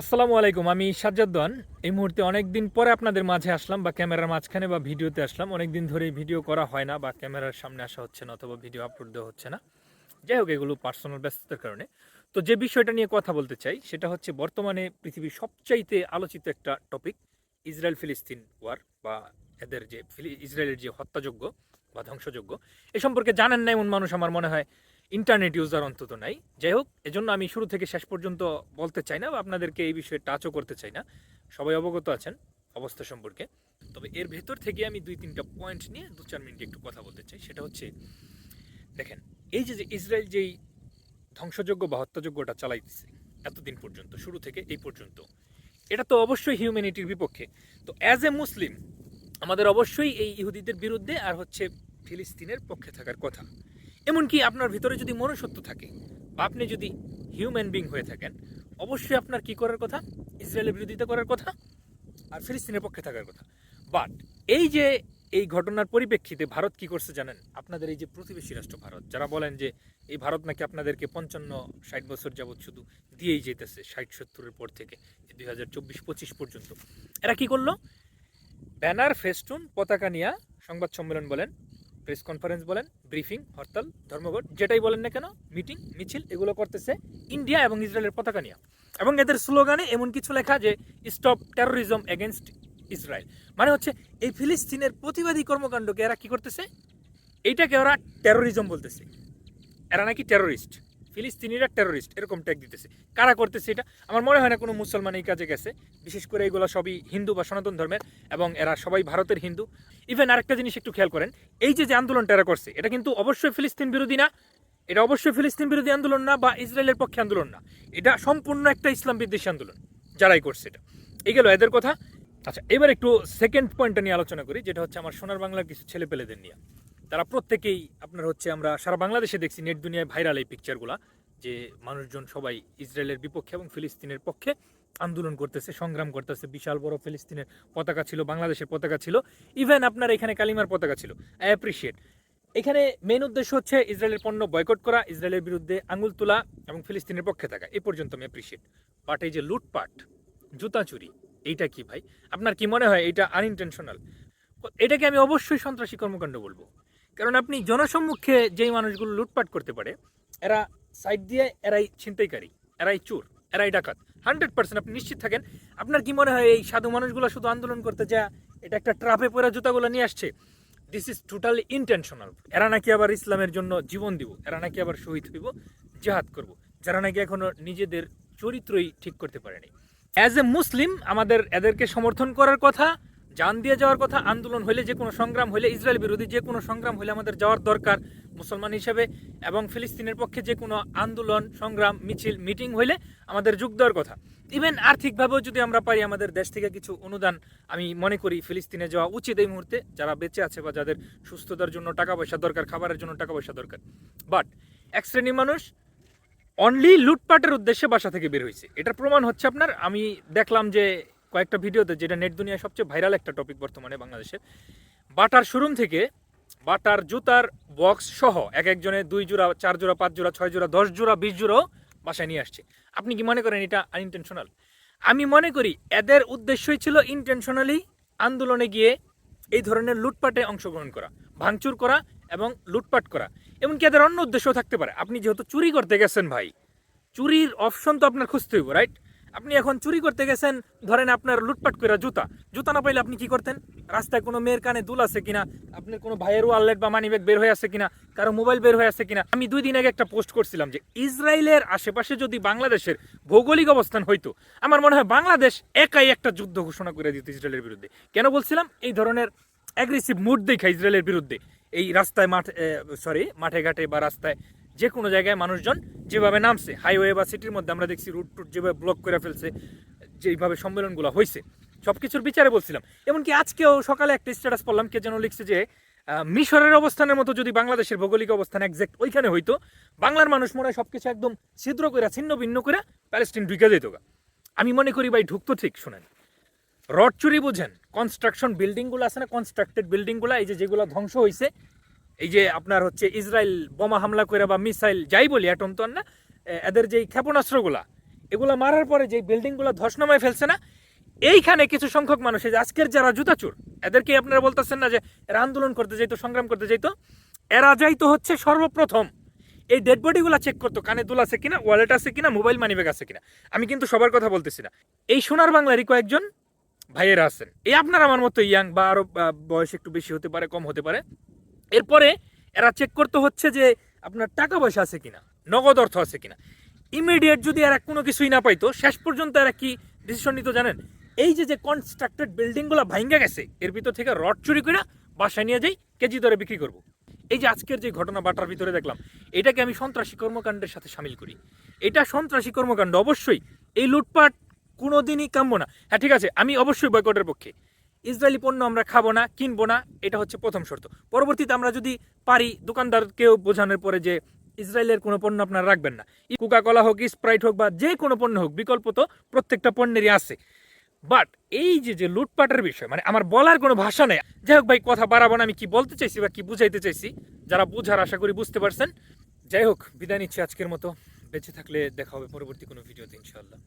আসসালামু আলাইকুম, আমি সাজ্জাদ্দান এই মুহূর্তে অনেক দিন পরে আপনাদের মাঝে আসলাম বা ক্যামেরার মাঝখানে বা ভিডিওতে আসলাম। অনেক দিন ধরে ভিডিও করা হয় না বা ক্যামেরার সামনে আসা হচ্ছে না অথবা ভিডিও আপলোড দেওয়া হচ্ছে না। যাই হোক, এগুলো পার্সোনাল ব্যস্ততার কারণে। তো যে বিষয়টা নিয়ে কথা বলতে চাই, সেটা হচ্ছে বর্তমানে পৃথিবীর সবচাইতে আলোচিত একটা টপিক ইসরায়েল ফিলিস্তিন ওয়ার বা এদের যে ইসরায়েলের যে হত্যাযোগ্য বা ধ্বংসযোগ্য এ সম্পর্কে জানেন না এমন মানুষ আমার মনে হয়। ইন্টারনেট ইউজার অন্তত নাই। যাই হোক এজন্য আমি শুরু থেকে শেষ পর্যন্ত বলতে চাই না বা আপনাদেরকে এই বিষয়ে টাচও করতে চাই না। সবাই অবগত আছেন অবস্থা সম্পর্কে। তবে এর ভেতর থেকে আমি দুই তিনটা পয়েন্ট নিয়ে দু চার মিনিট একটু কথা বলতে চাই। সেটা হচ্ছে, দেখেন, এই যে ইসরায়েল যেই ধ্বংসযোগ্য বা হত্যাযোগ্যটা চালাইতেছে এতদিন পর্যন্ত, শুরু থেকে এই পর্যন্ত, এটা তো অবশ্যই হিউম্যানিটির বিপক্ষে। তো অ্যাজ এ মুসলিম আমাদের অবশ্যই এই ইহুদিদের বিরুদ্ধে আর হচ্ছে ফিলিস্তিনের পক্ষে থাকার কথা। এমনকি আপনার ভিতরে যদি মনুষ্যত্ব থাকে বা আপনি যদি হিউম্যান বিং হয়ে থাকেন, অবশ্যই আপনার কি করার কথা? ইসরায়েলের বিরোধিতা করার কথা আর ফিলিস্তিনের পক্ষে থাকার কথা। বাট এই যে এই ঘটনার পরিপ্রেক্ষিতে ভারত কি করছে জানেন? আপনাদের এই যে প্রতিবেশী রাষ্ট্র ভারত, যারা বলেন যে এই ভারত নাকি আপনাদেরকে পঞ্চান্ন, ষাট বছর যাবৎ শুধু দিয়েই যেতেছে ষাট, সত্তরের পর থেকে দুই হাজার চব্বিশ, পঁচিশ পর্যন্ত। এরা কি করল? ব্যানার, ফেস্টুন, পতাকা নিয়ে সংবাদ সম্মেলন বলেন প্রেস কনফারেন্স বলেন, ব্রিফিং, হরতাল, ধর্মঘট, যেটাই বলেন না কেন, মিটিং, মিছিল, এগুলো করতেছে ইন্ডিয়া এবং ইসরায়েলের পতাকা নিয়ে। এবং এদের স্লোগানে এমন কিছু লেখা যে স্টপ টেরোরিজম এগেনস্ট ইসরায়েল মানে হচ্ছে, এই ফিলিস্তিনের প্রতিবাদী কর্মকাণ্ডকে এরা কি করতেছে? এইটাকে ওরা টেরোরিজম বলতেছে। এরা নাকি টেরোরিস্ট ফিলিস্তিনিরা টেরোরিস্ট এরকম ট্যাগ দিতেছে। কারা করতেছে এটা? আমার মনে হয় না কোনো মুসলমান এই কাজে গেছে। বিশেষ করে এগুলো সবই হিন্দু বা সনাতন ধর্মের, এবং এরা সবাই ভারতের হিন্দু। ইভেন আরেকটা জিনিস একটু খেয়াল করেন, এই যে যে আন্দোলনটা এরা করছে, এটা কিন্তু অবশ্যই ফিলিস্তিন বিরোধী না। এটা অবশ্যই ফিলিস্তিন বিরোধী আন্দোলন না বা ইসরায়েলের পক্ষে আন্দোলন না। এটা সম্পূর্ণ একটা ইসলাম বিদ্বেষী আন্দোলন, যারাই করছে এটা। এই গেল এদের কথা। আচ্ছা এবার একটু সেকেন্ড পয়েন্টটা নিয়ে আলোচনা করি, যেটা হচ্ছে আমার সোনার বাংলার কিছু ছেলে পেলেদের নিয়ে। তারা প্রত্যেকেই আপনার হচ্ছে আমরা সারা বাংলাদেশে দেখছি নেট দুনিয়ায় ভাইরাল এই পিকচারগুলা যে মানুষজন সবাই ইসরায়েলের বিপক্ষে এবং ফিলিস্তিনের পক্ষে আন্দোলন করতেছে, সংগ্রাম করতেছে, বিশাল বড় ফিলিস্তিনের পতাকা ছিল, বাংলাদেশের পতাকা ছিল ইভেন আপনার এখানে কালিমার পতাকা ছিল। আই অ্যাপ্রিসিয়েট এখানে মেন উদ্দেশ্য হচ্ছে ইসরায়েলের পণ্য বয়কট করা, ইসরায়েলের বিরুদ্ধে আঙুল তোলা এবং ফিলিস্তিনের পক্ষে থাকা। এ পর্যন্ত আমি অ্যাপ্রিসিয়েট বাট এই যে লুটপাট, জুতা চুরি, এইটা কি ভাই? আপনার কি মনে হয় এটা আনইনটেনশনাল এটাকে আমি অবশ্যই সন্ত্রাসী কর্মকাণ্ড বলব। কারণ আপনি জনসম্মুখে যেই মানুষগুলো লুটপাট করতে পারে, এরা সাইড দিয়ে এরাই ছিনতাইকারী, এরাই চোর, এরাই ডাকাত। হান্ড্রেড পার্সেন্ট আপনি নিশ্চিত থাকেন। আপনার কি মনে হয় এই সাধু মানুষগুলো শুধু আন্দোলন করতে যা এটা একটা ট্রাফে পরে জুতাগুলো নিয়ে আসছে? দিস ইজ টোটালি ইন্টেনশনাল এরা নাকি আবার ইসলামের জন্য জীবন দিব, এরা নাকি আবার শহীদ হইব, জেহাদ করব, যারা নাকি এখনও নিজেদের চরিত্রই ঠিক করতে পারেনি। অ্যাজ এ মুসলিম আমাদের এদেরকে সমর্থন করার কথা জান দিয়ে যাওয়ার কথা আন্দোলন হলে যে কোনো সংগ্রাম হলে ইসরায়েল বিরোধী যে কোনো সংগ্রাম হলে আমাদের যাওয়ার দরকার মুসলমান হিসেবে এবং ফিলিস্তিনের পক্ষে যে কোনো আন্দোলন, সংগ্রাম, মিছিল, মিটিং হইলে আমাদের যোগ দেওয়ার কথা। ইভেন আর্থিকভাবেও যদি আমরা পারি আমাদের দেশ থেকে কিছু অনুদান, আমি মনে করি ফিলিস্তিনে যাওয়া উচিত এই মুহূর্তে। যারা বেঁচে আছে বা যাদের সুস্থতার জন্য টাকা পয়সা দরকার, খাবারের জন্য টাকা পয়সা দরকার। বাট এক শ্রেণির মানুষ অনলি লুটপাটের উদ্দেশ্যে বাসা থেকে বের হয়েছে এটার প্রমাণ হচ্ছে আপনার, আমি দেখলাম যে কয়েকটা ভিডিওতে যেটা নেট দুনিয়ায় সবচেয়ে ভাইরাল একটা টপিক বর্তমানে বাংলাদেশে। বাটার শোরুম থেকে বাটার, জুতার বক্স সহ এক একজনে দুই জোড়া, চার জোড়া, পাঁচ জোড়া, ছয় জোড়া, দশ জোড়া, বিশ জোড়াও বাসায় নিয়ে আসছে। আপনি কি মনে করেন এটা আনইনটেনশনাল আমি মনে করি এদের উদ্দেশ্যই ছিল ইনটেনশনালি আন্দোলনে গিয়ে এই ধরনের লুটপাটে অংশগ্রহণ করা, ভাঙচুর করা এবং লুটপাট করা। এমনকি এদের অন্য উদ্দেশ্যও থাকতে পারে। আপনি যেহেতু চুরি করতে গেছেন ভাই, চুরির অপশন তো আপনার খুঁজতে হইব রাইট আপনি এখন চুরি করতে গেছেন, ধরেন আপনার লুটপাট করে জুতা। জুতা না পাইলে আপনি কি করতেন? রাস্তায় কোনো মেয়ের কানে দুল আছে কিনা? আপনার কোনো ভাইয়ের ওয়ালেট বা মানি ব্যাগ বের হয়ে আছে কিনা? কারও মোবাইল বের হয়ে আছে কিনা? আমি দুই দিন আগে একটা পোস্ট করছিলাম যে, ইসরায়েলের আশেপাশে যদি বাংলাদেশের ভৌগোলিক অবস্থান হইতো, আমার মনে হয় বাংলাদেশ একাই একটা যুদ্ধ ঘোষণা করে দিত ইসরায়েলের বিরুদ্ধে। কেন বলছিলাম? এই ধরনের অ্যাগ্রেসিভ মুড দেখা ইসরায়েলের বিরুদ্ধে। এই রাস্তায় মাঠ সরি মাঠে ঘাটে বা রাস্তায় যে কোনো জায়গায় মানুষজন যেভাবে নামছে হাইওয়ে বা সিটির মধ্যে আমরা দেখছি রুট টুট যেভাবে ব্লক করে ফেলছে, যেইভাবে সম্মেলনগুলো হয়েছে সব কিছুর বিচারে বলছিলাম এমনকি আজকেও সকালে একটা স্ট্যাটাস পড়লাম, কে যেন লিখছে যে মিশরের অবস্থানের মতো যদি বাংলাদেশের ভৌগোলিক অবস্থান একজ্যাক্ট ওইখানে হইতো, বাংলার মানুষ মনে হয় সবকিছু একদম ছিদ্র করে ছিন্ন ভিন্ন করে প্যালেস্টিন ঢুকে যেত। আমি মনে করি ভাই ঢুকতো ঠিক, শোনেন রড চুরি বুঝেন কনস্ট্রাকশন বিল্ডিংগুলো আছে না কনস্ট্রাক্টেড বিল্ডিংগুলো এই যে যেগুলো ধ্বংস হয়েছে এই যে আপনার হচ্ছে ইসরায়েল বোমা হামলা করে বা মিসাইল যাই বলি অ্যাটম তো না এদের যেই ক্ষেপণাস্ত্রগুলা এগুলো মারার পরে যে বিল্ডিংগুলো ধসনামায় ফেলছে না এইখানে কিছু সংখ্যক মানুষ এই আজকের যারা জুতাচুর এদেরকে আপনারা বলতেছেন না যে এরা আন্দোলন করতে যাইতো সংগ্রাম করতে যাইতো এরা যাইতো হচ্ছে সর্বপ্রথম এই ডেড বডিগুলো চেক করতো কানে দুল আছে কিনা ওয়ালেট আছে কিনা মোবাইল মানি ব্যাগ আছে কিনা। আমি কিন্তু সবার কথা বলতেছি না। এই সোনার বাংলারই কয়েকজন ভাইয়েরা আছেন। এই আপনার আমার মতো ইয়াং বা আরও আহ, বয়স একটু বেশি হতে পারে কম হতে পারে এরপরে এরা চেক করতে হচ্ছে যে আপনার টাকা পয়সা আছে কিনা, নগদ অর্থ আছে কিনা। ইমিডিয়েট যদি এরা কোনো কিছুই না পাইতো, শেষ পর্যন্ত এরা কি ডিসিশন নিত জানেন? এই যে যে কনস্ট্রাক্টেড বিল্ডিংগুলো ভাঙ্গা গেছে, এর ভিতর থেকে রড চুরি করে বাসায় নিয়ে যাই, কেজি দরে বিক্রি করব। এই যে আজকের যে ঘটনা বাটার ভিতরে দেখলাম, এটাকে আমি সন্ত্রাসী কর্মকাণ্ডের সাথে সামিল করি। এটা সন্ত্রাসী কর্মকাণ্ড, অবশ্যই এই লুটপাট কোনোদিনই কাম্য না। হ্যাঁ ঠিক আছে, আমি অবশ্যই বয়কটের পক্ষে। ইসরায়েলি পণ্য আমরা খাব না, কিনবো না, এটা হচ্ছে প্রথম শর্ত। পরবর্তীতে আমরা যদি পারি, দোকানদারকেও বোঝানোর পরে যে ইসরায়েলের কোনো পণ্য আপনারা রাখবেন না। কোকা কলা হোক স্প্রাইট হোক বা যে কোনো পণ্য হোক, বিকল্প তো প্রত্যেকটা পণ্যেরই আছে। বাট এই যে যে লুটপাটের বিষয় মানে আমার বলার কোনো ভাষা নেই। যাই হোক ভাই, কথা বাড়াবো না, আমি কি বলতে চাইছি বা কি বুঝাইতে চাইছি, যারা বুঝার আশা করি বুঝতে পারছেন। যাই হোক, বিদায় নিচ্ছি আজকের মতো। বেঁচে থাকলে দেখা হবে পরবর্তী কোনো ভিডিওতে, ইনশাআল্লাহ।